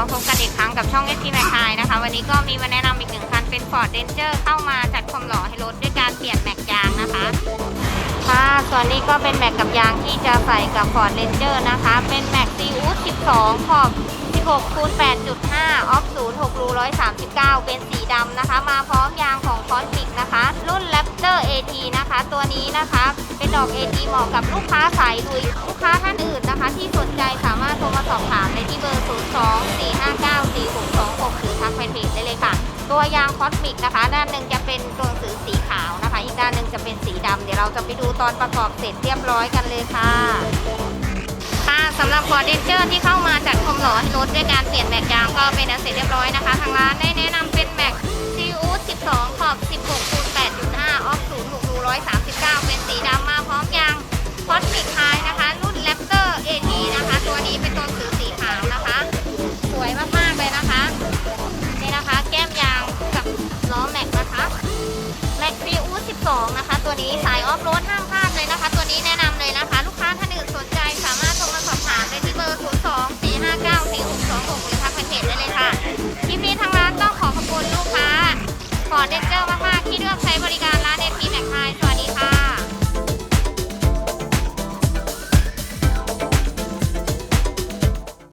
มาพบกันอีกครั้งกับช่อง s อ m a c ไ i นะคะ วันนี้ก็มีมาแนะนำอีกหนึ่งคันเป็น Ford Ranger เข้ามาจัดความหล่อให้รถด้วยการเปลี่ยนแม็กยางนะคะค่ะส่วนนี้ก็เป็นแม็กกับยางที่จะใส่กับ Ford Ranger นะคะ เป็นแม็กซีอูด12 ขอบ 16คูณ8.5 ออฟ0 6รู139 เป็นสีดำนะคะ มาพร้อมยางของคอนฟิกนะคะ รุ่น Raptor AT นะคะ ตัวนี้นะคะ เป็นดอก AT เหมาะกับลูกค้าสายลุย ลูกค้าท่านอื่นนะคะ ที่สนใจสามารถโทรมาสอบถามได้ ตัวยางคอสมิกนะคะ ด้านหนึ่งจะเป็นตัวหนังสือสีขาวนะคะ อีกด้านหนึ่งจะเป็นสีดำเดี๋ยวเราจะไปดูตอนประกอบเสร็จเรียบร้อยกันเลยค่ะ ค่ะสำหรับคอร์เดนเจอร์ที่เข้ามาจัดคมหล่อให้รถด้วยการเปลี่ยนแม็กยางก็เป็นอันเสร็จเรียบร้อยนะคะ ทางร้านได้ 2 นะคะ ตัวนี้สายออฟโรดห้ามพลาดเลยนะคะ ตัวนี้แนะนำเลยนะคะ ลูกค้าท่านอื่นสนใจสามารถโทรมาสอบถามได้ที่เบอร์ 0 2 4 5 9 4 6 2 6 หรือทักไปเพจได้เลยค่ะที่ปนี้ทางร้านต้องขอขอบคุณลูกค้า ขอเดนเจอร์มากๆที่เลือกใช้บริการ